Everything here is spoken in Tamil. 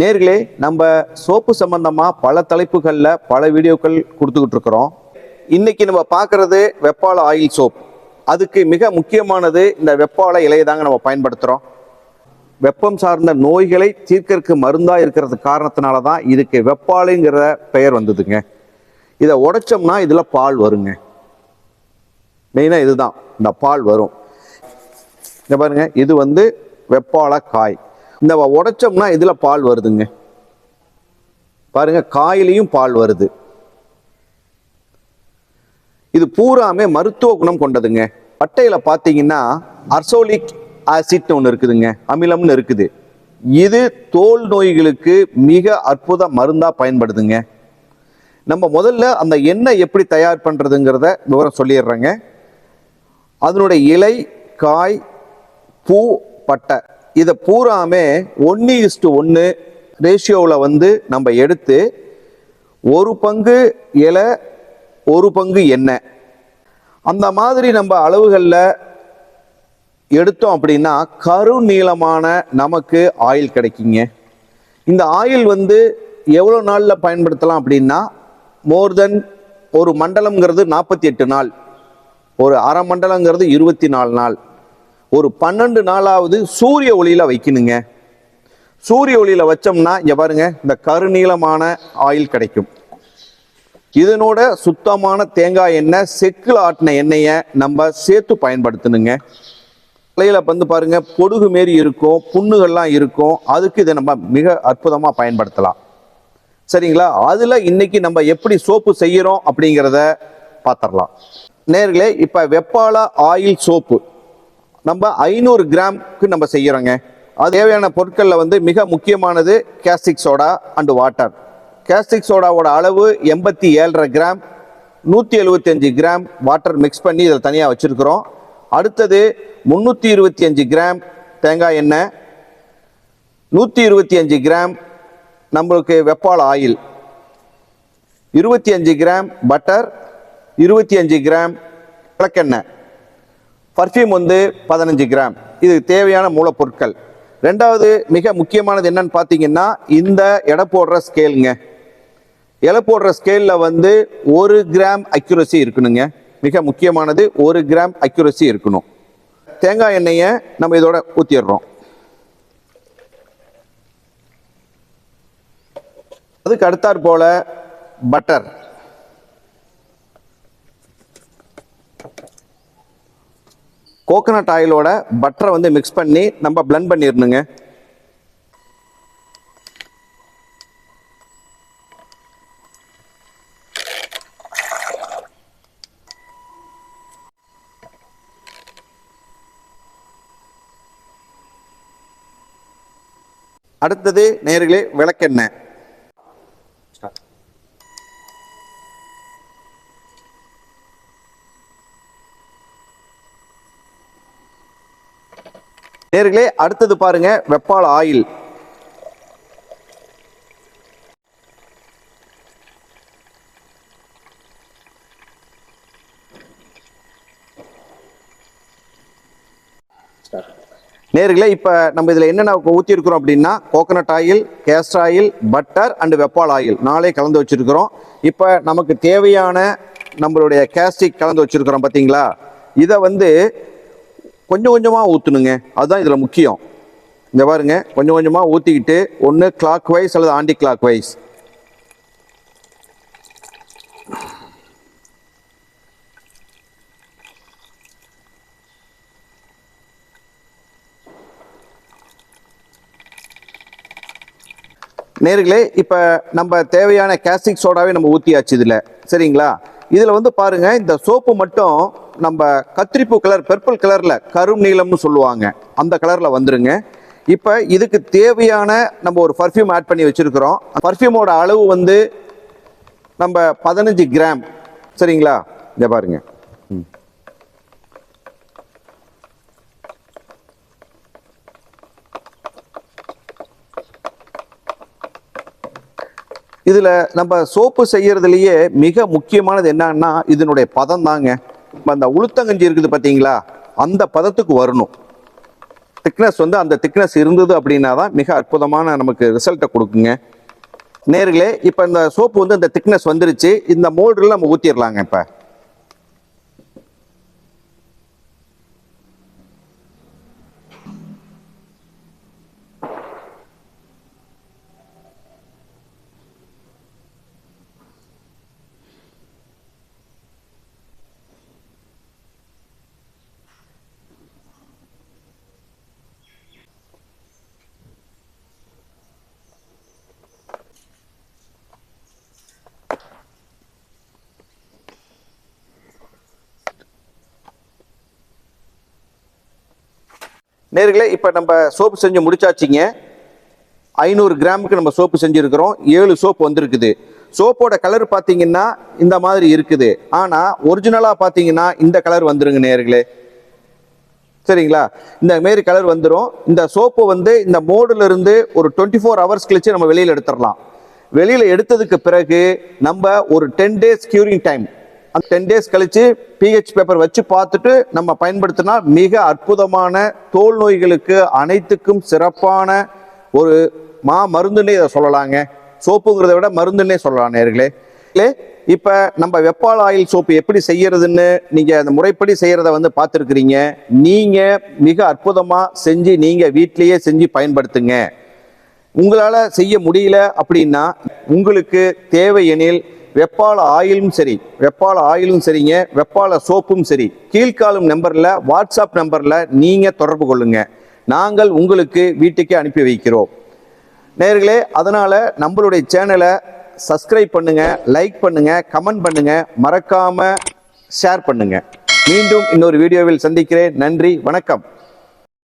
நேர்களே நம்ம சோப்பு சம்பந்தமாக பல தலைப்புகளில் பல வீடியோக்கள் கொடுத்துக்கிட்டு இருக்கிறோம். இன்னைக்கு நம்ம பார்க்குறது வெப்பால ஆயில் சோப் அதுக்கு மிக முக்கியமானது இந்த வெப்பால இலையை தாங்க நம்ம பயன்படுத்துகிறோம் வெப்பம் சார்ந்த நோய்களை தீர்க்கறதுக்கு மருந்தாக இருக்கிறது காரணத்தினால தான் இதுக்கு வெப்பாலைங்கிற பெயர் வந்ததுங்க. இதை உடைச்சோம்னா இதில் பால் வருங்க. மெயினாக இதுதான். இந்த பால் வரும். இந்த பாருங்க இது வந்து வெப்பால காய். இந்த உடைச்சோம்னா இதில் பால் வருதுங்க. பாருங்க காயிலையும் பால் வருது. இது பூராமே மருத்துவ குணம் கொண்டதுங்க. பட்டையில் பார்த்தீங்கன்னா அர்சோலிக் ஆசிட்னு ஒன்று இருக்குதுங்க. அமிலம்னு இருக்குது. இது தோல் நோய்களுக்கு மிக அற்புத மருந்தாக பயன்படுதுங்க. நம்ம முதல்ல அந்த எண்ணெய் எப்படி தயார் பண்ணுறதுங்கிறத விவரம் சொல்லிடுறேங்க. அதனுடைய இலை காய் பூ பட்டை. இதை பூராமே ஒன்று இஸ்டு ஒன்று ரேஷியோவில் வந்து நம்ம எடுத்து ஒரு பங்கு இலை ஒரு பங்கு எண்ணெய் அந்த மாதிரி நம்ம அளவுகளில் எடுத்தோம் அப்படின்னா கருநீளமான நமக்கு ஆயில் கிடைக்குங்க. இந்த ஆயில் வந்து எவ்வளோ நாளில் பயன்படுத்தலாம் அப்படின்னா மோர் தென் ஒரு மண்டலம்ங்கிறது நாற்பத்தி எட்டு நாள் ஒரு அரை மண்டலங்கிறது இருபத்தி நாலு நாள். ஒரு பன்னெண்டு நாளாவது சூரிய ஒளியில் வைக்கணுங்க. சூரிய ஒளியில் வச்சோம்னா இங்கே பாருங்க இந்த கருநீளமான ஆயில் கிடைக்கும். இதனோட சுத்தமான தேங்காய் எண்ணெய் செக்கில் ஆட்டின எண்ணெயை நம்ம சேர்த்து பயன்படுத்தணுங்க. தலையில் வந்து பாருங்க பொடுகு மாரி இருக்கும் புண்ணுகள்லாம் இருக்கும். அதுக்கு இதை நம்ம மிக அற்புதமாக பயன்படுத்தலாம். சரிங்களா? அதில் இன்னைக்கு நம்ம எப்படி சோப்பு செய்கிறோம் அப்படிங்கிறத பார்த்துடலாம். நேர்களே இப்போ வெப்பால ஆயில் சோப்பு. நம்ம ஐநூறு கிராம்க்கு நம்ம செய்கிறோங்க அது தேவையான பொருட்களில் வந்து மிக முக்கியமானது caustic soda and water. Caustic சோடாவோட அளவு எண்பத்தி ஏழரை கிராம் நூற்றி எழுபத்தஞ்சு கிராம் வாட்டர் மிக்ஸ் பண்ணி இதில் தனியாக வச்சுருக்கிறோம். அடுத்தது முந்நூற்றி இருபத்தி அஞ்சு கிராம் தேங்காய் எண்ணெய் நூற்றி இருபத்தி அஞ்சு கிராம் நம்மளுக்கு வெப்பால் ஆயில் இருபத்தி அஞ்சு கிராம் பட்டர் இருபத்தி அஞ்சு கிராம் விளக்கெண்ணெய். பர்ஃப்யூம் வந்து பதினஞ்சு கிராம். இது தேவையான மூலப்பொருட்கள். ரெண்டாவது மிக முக்கியமானது என்னன்னு பார்த்தீங்கன்னா இந்த எடை போடுற ஸ்கேலுங்க எடை போடுற ஸ்கேலில் வந்து ஒரு கிராம் அக்யூரசி இருக்கணுங்க. மிக முக்கியமானது ஒரு கிராம் அக்யூரசி இருக்கணும். தேங்காய் எண்ணெயை நம்ம இதோட ஊற்றிடுறோம் அதுக்கு அடுத்தாற் போல பட்டர் கோகனட் ஆயிலோட பட்டரை வந்து மிக்ஸ் பண்ணி நம்ம பிளெண்ட் பண்ணிடணுங்க. அடுத்தது நேர்களே விளக்கெண்ணெய். நேர்களே அடுத்தது பாருங்க வெப்பால் ஆயில். நேர்களே இப்போ நம்ம இதில் என்னென்ன ஊற்றிருக்கிறோம் அப்படின்னா coconut oil castor oil butter and வெப்பால் oil நாளே கலந்து வச்சிருக்கிறோம். இப்போ நமக்கு தேவையான நம்மளுடைய கேஸ்டிக் கலந்து வச்சிருக்கிறோம் பார்த்தீங்களா இதை வந்து கொஞ்சம் கொஞ்சமாக ஊற்றணுங்க அதுதான் இதில் முக்கியம். இந்த பாருங்க கொஞ்சம் கொஞ்சமாக ஊற்றிக்கிட்டு ஒன்று கிளாக் வைஸ் அல்லது ஆண்டி கிளாக் வைஸ் நேர்களே இப்போ நம்ம தேவையான கேஸ்டிக் சோடாவே நம்ம ஊற்றியாச்சு இதில். சரிங்களா? இதில் வந்து பாருங்கள் இந்த சோப்பு மட்டும் நம்ம கத்திரிப்பூ கலர் பர்பிள் கலரில் கரும் நீளம்னு சொல்லுவாங்க. அந்த கலரில் வந்துருங்க. இப்போ இதுக்கு தேவையான நம்ம ஒரு பர்ஃப்யூம் ஆட் பண்ணி வச்சுருக்கிறோம். பர்ஃப்யூமோட அளவு வந்து நம்ம பதினஞ்சு கிராம் சரிங்களா? இதை பாருங்க. இதில் நம்ம சோப்பு செய்கிறதுலையே மிக முக்கியமானது என்னன்னா இதனுடைய பதம் தாங்க. அந்த உளுத்தங்கஞ்சி இருக்குது பார்த்தீங்களா அந்த பதத்துக்கு வரணும். திக்னஸ் வந்து அந்த திக்னஸ் இருந்தது அப்படின்னா தான் மிக அற்புதமான நமக்கு ரிசல்ட்டை கொடுக்குங்க. நேர்களே இப்போ இந்த சோப்பு வந்து இந்த திக்னஸ் வந்துருச்சு. இந்த மோல்டில் நம்ம ஊற்றிடலாங்க இப்போ. நேர்களே இப்போ நம்ம சோப்பு செஞ்சு முடிச்சாச்சிங்க. ஐநூறு கிராமுக்கு நம்ம சோப்பு செஞ்சுருக்கிறோம். ஏழு சோப்பு வந்திருக்குது. சோப்போட கலர் பார்த்தீங்கன்னா இந்த மாதிரி இருக்குது. ஆனால் ஒரிஜினலாக பார்த்தீங்கன்னா இந்த கலர் வந்துருங்க நேர்களே. சரிங்களா? இந்த மாரி கலர் வந்துடும் இந்த சோப்பு வந்து இந்த மோடிலிருந்து ஒரு டுவெண்ட்டி ஃபோர் ஹவர்ஸ் கழிச்சு நம்ம வெளியில் எடுத்துடலாம் வெளியில் எடுத்ததுக்கு பிறகு நம்ம ஒரு டென் டேஸ் கியூரிங் டைம் அந்த டென் டேஸ் கழிச்சு பிஹெச் பேப்பர் வச்சு பார்த்துட்டு நம்ம பயன்படுத்தினா மிக அற்புதமான தோல் நோய்களுக்கு அனைத்துக்கும் சிறப்பான ஒரு மா மருந்துன்னே இதை சொல்லலாங்க. சோப்புங்கிறத விட மருந்துன்னே சொல்லலாம் நேர்களே. இப்போ நம்ம வெப்பால் ஆயில் சோப்பு எப்படி செய்யறதுன்னு நீங்க அந்த முறைப்படி செய்யறத வந்து பார்த்துருக்கிறீங்க. நீங்க மிக அற்புதமா செஞ்சு நீங்க வீட்டிலேயே செஞ்சு பயன்படுத்துங்க. உங்களால செய்ய முடியல அப்படின்னா உங்களுக்கு தேவை எனில் வெப்பால ஆயிலும் சரி வெப்பால ஆயிலும் சரிங்க வெப்பால சோப்பும் சரி கீழ்காலும் நம்பரில் வாட்ஸ்அப் நம்பரில் நீங்கள் தொடர்பு கொள்ளுங்க. நாங்கள் உங்களுக்கு வீட்டுக்கே அனுப்பி வைக்கிறோம். நேர்களே அதனால் நம்மளுடைய சேனலை சப்ஸ்கிரைப் பண்ணுங்க லைக் பண்ணுங்க கமெண்ட் பண்ணுங்க மறக்காமல் ஷேர் பண்ணுங்க. மீண்டும் இன்னொரு வீடியோவில் சந்திக்கிறேன். நன்றி வணக்கம்.